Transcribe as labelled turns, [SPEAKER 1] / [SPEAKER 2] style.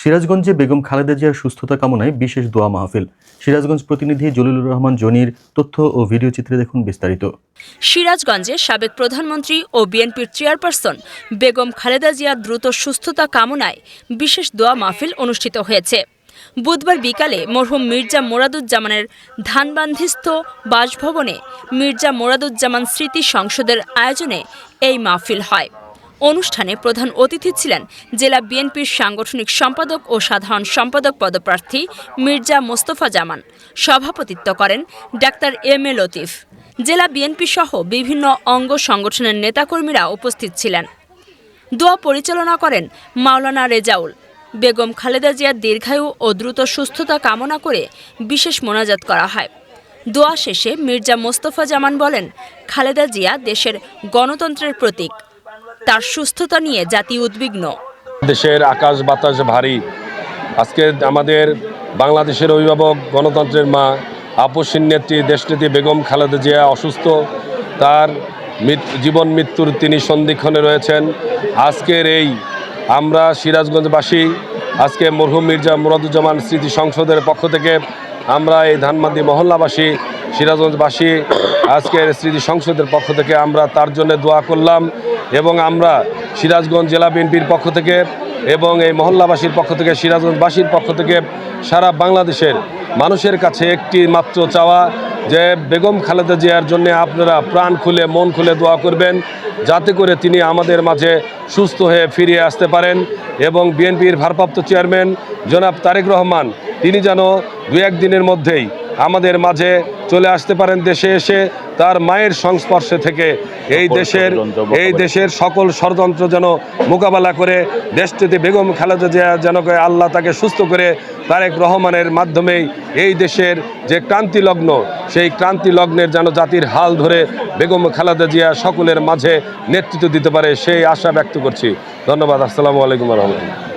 [SPEAKER 1] সিরাজগঞ্জে বেগম খালেদা জিয়ার সুস্থতা কামনায় বিশেষ দোয়া মাহফিল। সিরাজগঞ্জ প্রতিনিধি জলিলুর রহমান জনির তথ্য ও ভিডিও চিত্রে দেখুন বিস্তারিত।
[SPEAKER 2] সিরাজগঞ্জে সাবেক প্রধানমন্ত্রী ও বিএনপির চেয়ারপারসন বেগম খালেদা জিয়ার দ্রুত সুস্থতা কামনায় বিশেষ দোয়া মাহফিল অনুষ্ঠিত হয়েছে। বুধবার বিকালে মরহুম মির্জা মোরাদুজ্জামানের ধানবান্ধিস্থ বাসভবনে মির্জা মোরাদুজ্জামান স্মৃতি সংসদের আয়োজনে এই মাহফিল হয়। অনুষ্ঠানে প্রধান অতিথি ছিলেন জেলা বিএনপির সাংগঠনিক সম্পাদক ও সাধারণ সম্পাদক পদপ্রার্থী মির্জা মোস্তফা জামান। সভাপতিত্ব করেন ডাক্তার এম এ লতিফ। জেলা বিএনপি সহ বিভিন্ন অঙ্গ সংগঠনের নেতাকর্মীরা উপস্থিত ছিলেন। দোয়া পরিচালনা করেন মাওলানা রেজাউল। বেগম খালেদা জিয়ার দীর্ঘায়ু ও দ্রুত সুস্থতা কামনা করে বিশেষ মোনাজাত করা হয়। দোয়া শেষে মির্জা মোস্তফা জামান বলেন, খালেদা জিয়া দেশের গণতন্ত্রের প্রতীক। তার সুস্থতা নিয়ে জাতি উদ্বিগ্ন।
[SPEAKER 3] দেশের আকাশ বাতাস ভারী। আজকে আমাদের বাংলাদেশের অভিভাবক, গণতন্ত্রের মা, আপসীন নেত্রী, দেশনেত্রী বেগম খালেদা জিয়া অসুস্থ। তার জীবন মৃত্যুর তিনি সন্ধিক্ষণে রয়েছেন। আজকের এই আমরা সিরাজগঞ্জবাসী, আজকে মরহুম মির্জা মুরাদুজ্জামান স্মৃতি সংসদের পক্ষ থেকে আমরা এই ধানমান্দি মহল্লাবাসী, সিরাজগঞ্জবাসী, আজকের স্মৃতি সংসদের পক্ষ থেকে আমরা তার জন্য দোয়া করলাম। এবং আমরা সিরাজগঞ্জ জেলা বিএনপির পক্ষ থেকে এবং এই মহল্লাবাসীর পক্ষ থেকে, সিরাজগঞ্জবাসীর পক্ষ থেকে সারা বাংলাদেশের মানুষের কাছে একটি মাত্র চাওয়া যে বেগম খালেদা জিয়ার জন্য আপনারা প্রাণ খুলে, মন খুলে দোয়া করবেন, যাতে করে তিনি আমাদের মাঝে সুস্থ হয়ে ফিরিয়ে আসতে পারেন এবং বিএনপির ভারপ্রাপ্ত চেয়ারম্যান জনাব তারেক রহমান, তিনি যেন দু একদিনের মধ্যেই আমাদের মাঝে চলে আসতে পারেন দেশে এসে তার মায়ের সংস্পর্শে থেকে। এই দেশের এই দেশের সকল ষড়যন্ত্র যেন মোকাবেলা করে দেশটিতে বেগম খালেদা জিয়া যেন আল্লাহ তাকে সুস্থ করে তারেক রহমানের মাধ্যমেই এই দেশের যে ক্রান্তি লগ্ন সেই ক্রান্তি লগ্নের যেন জাতির হাল ধরে বেগম খালেদা জিয়া সকলের মাঝে নেতৃত্ব দিতে পারে সেই আশা ব্যক্ত করছি। ধন্যবাদ। আসসালামু আলাইকুম রহমতুল্লাহ।